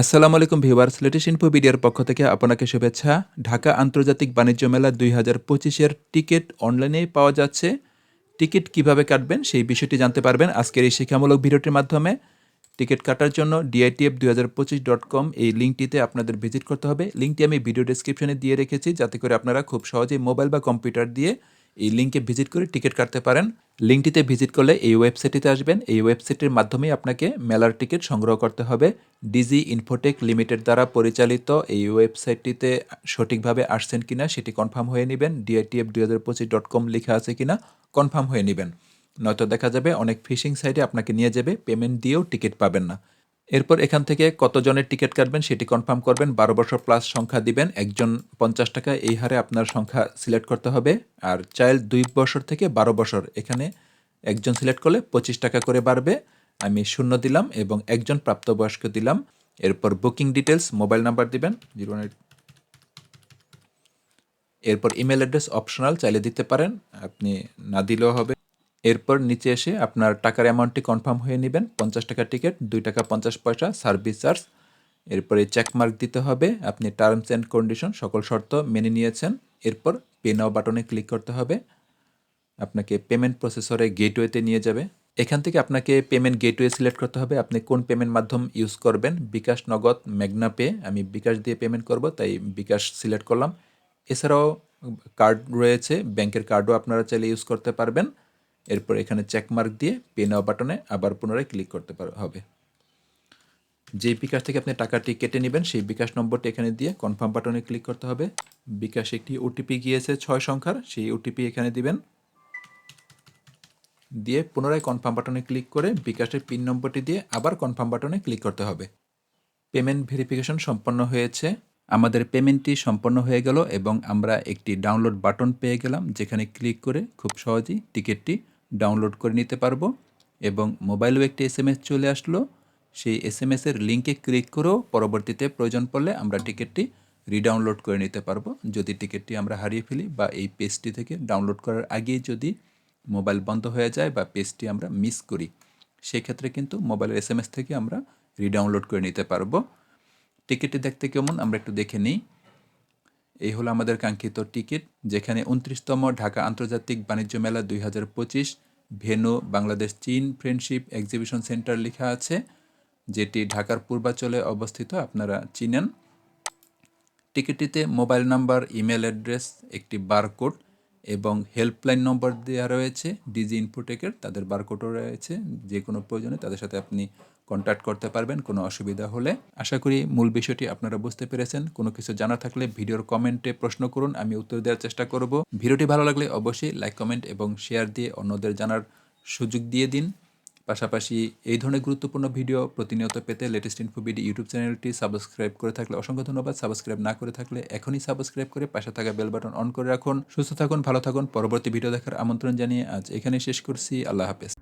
আসসালামু আলাইকুম viewers, latest info BDR পক্ষ থেকে আপনাকে শুভেচ্ছা। ঢাকা আন্তর্জাতিক বাণিজ্য মেলা দুই হাজার পঁচিশের টিকিট অনলাইনেই পাওয়া যাচ্ছে। টিকিট কীভাবে কাটবেন সেই বিষয়টি জানতে পারবেন আজকের এই শিক্ষামূলক ভিডিওটির মাধ্যমে। টিকিট কাটার জন্য ডিআইটিএফ দুই হাজার পঁচিশ ডট কম এই লিঙ্কটিতে আপনাদের ভিজিট করতে হবে। লিঙ্কটি আমি ভিডিও ডেসক্রিপশনে দিয়ে রেখেছি, যাতে করে আপনারা খুব সহজেই মোবাইল বা কম্পিউটার দিয়ে এই লিঙ্কে ভিজিট করে টিকিট কাটতে পারেন। লিঙ্কটিতে ভিজিট করলে এই ওয়েবসাইটটিতে আসবেন। এই ওয়েবসাইটের মাধ্যমেই আপনাকে মেলার টিকিট সংগ্রহ করতে হবে। ডিজি ইনফোটেক লিমিটেড দ্বারা পরিচালিত এই ওয়েবসাইটটিতে সঠিকভাবে আসছেন কিনা সেটি কনফার্ম হয়ে নেবেন। ডিআইটিএফ দুই হাজার পঁচিশ ডট কম লেখা আছে কিনা কনফার্ম হয়ে নেবেন। নয়তো দেখা যাবে অনেক ফিশিং সাইটে আপনাকে নিয়ে যাবে, পেমেন্ট দিয়েও টিকিট পাবেন না। এরপর এখান থেকে কতজনের টিকিট কাটবেন সেটি কনফার্ম করবেন। বারো বছর প্লাস সংখ্যা দিবেন। একজন পঞ্চাশ টাকা, এই হারে আপনার সংখ্যা সিলেক্ট করতে হবে। আর চাইল্ড দুই বছর থেকে বারো বছর, এখানে একজন সিলেক্ট করলে পঁচিশ টাকা করে বাড়বে। আমি শূন্য দিলাম এবং একজন প্রাপ্তবয়স্ক দিলাম। এরপর বুকিং ডিটেলস মোবাইল নাম্বার দিবেন, জিরো এরপর ইমেল অ্যাড্রেস অপশনাল, চাইলে দিতে পারেন। আপনি না দিলেও হবে। এরপর নিচে এসে আপনার টাকার অ্যামাউন্টটি কনফার্ম হয়ে নেবেন। পঞ্চাশ টাকা টিকিট দুই টাকা পঞ্চাশ পয়সা সার্ভিস চার্জ এরপরে চেকমার্ক দিতে হবে, আপনি টার্মস অ্যান্ড কন্ডিশন সকল শর্ত মেনে নিয়েছেন। এরপর পে নাও বাটনে ক্লিক করতে হবে। আপনাকে পেমেন্ট প্রসেসরে গেটওয়েতে নিয়ে যাবে। এখান থেকে আপনাকে পেমেন্ট গেটওয়ে সিলেক্ট করতে হবে। আপনি কোন পেমেন্ট মাধ্যম ইউজ করবেন? বিকাশ, নগদ ম্যাগনা পে আমি বিকাশ দিয়ে পেমেন্ট করব, তাই বিকাশ সিলেক্ট করলাম। এছাড়াও কার্ড রয়েছে ব্যাংকের কার্ডও আপনারা চাইলে ইউজ করতে পারবেন। এরপর এখানে চেকমার্ক দিয়ে পে নাও বাটনে আবার পুনরায় ক্লিক করতে পার, হবে। যেই বিকাশ থেকে আপনি টাকাটি কেটে নেবেন, সেই বিকাশ নম্বরটি এখানে দিয়ে কনফার্ম বাটনে ক্লিক করতে হবে। বিকাশে একটি ওটিপি গিয়েছে, ছয় সংখ্যার, সেই ওটিপি এখানে দিবেন। দিয়ে পুনরায় কনফার্ম বাটনে ক্লিক করে বিকাশের পিন নম্বরটি দিয়ে আবার কনফার্ম বাটনে ক্লিক করতে হবে। পেমেন্ট ভেরিফিকেশন সম্পন্ন হয়েছে। আমাদের পেমেন্টটি সম্পন্ন হয়ে গেল এবং আমরা একটি ডাউনলোড বাটন পেয়ে গেলাম, যেখানে ক্লিক করে খুব সহজেই টিকিটটি ডাউনলোড করে নিতে পারব এবং মোবাইলেও একটি এস চলে আসলো। সেই এস এম এসের লিঙ্কে ক্লিক করেও পরবর্তীতে প্রয়োজন পড়লে আমরা টিকিটটি রিডাউনলোড করে নিতে পারব। যদি টিকিটটি আমরা হারিয়ে ফেলি বা এই পেজটি থেকে ডাউনলোড করার আগেই যদি মোবাইল বন্ধ হয়ে যায় বা পেজটি আমরা মিস করি, সেক্ষেত্রে কিন্তু মোবাইলের এস এম এস থেকে আমরা রিডাউনলোড করে নিতে পারব। টিকিটটি দেখতে কেমন? আমরা একটু দেখে নিই। এই হলো আমাদের কাঙ্ক্ষিত টিকিট, যেখানে উনত্রিশতম ঢাকা আন্তর্জাতিক বাণিজ্য মেলা দুই হাজার পঁচিশ, ভেনু, বাংলাদেশ চীন ফ্রেন্ডশিপ এক্সিবিশন সেন্টার লেখা আছে, যেটি ঢাকার পূর্বাঞ্চলে অবস্থিত, আপনারা চিনেন। টিকিটটিতে মোবাইল নাম্বার, ইমেল অ্যাড্রেস, একটি বারকোড এবং হেল্পলাইন নম্বর দেওয়া রয়েছে ডিজি ইনফোটেকের তাদের বারকোডও রয়েছে, যে কোনো প্রয়োজনে তাদের সাথে আপনি কন্ট্যাক্ট করতে পারবেন, কোনো অসুবিধা হলে। আশা করি মূল বিষয়টি আপনারা বুঝতে পেরেছেন। কোনো কিছু জানা থাকলে ভিডিওর কমেন্টে প্রশ্ন করুন, আমি উত্তর দেওয়ার চেষ্টা করব। ভিডিওটি ভালো লাগলে অবশ্যই লাইক কমেন্ট এবং শেয়ার দিয়ে অন্যদের জানার সুযোগ দিয়ে দিন। পাশাপাশি এই ধরনের গুরুত্বপূর্ণ ভিডিও প্রতিনিয়ত পেতে লেটেস্ট ইনফো বিডি ইউটিউব চ্যানেলটি সাবস্ক্রাইব করে থাকলে অসংখ্য ধন্যবাদ। সাবস্ক্রাইব না করে থাকলে এখনই সাবস্ক্রাইব করে পাশে থাকা বেল বাটন অন করে রাখুন। সুস্থ থাকুন, ভালো থাকুন। পরবর্তী ভিডিও দেখার আমন্ত্রণ জানিয়ে আজ এখানে শেষ করছি। আল্লাহ হাফেজ।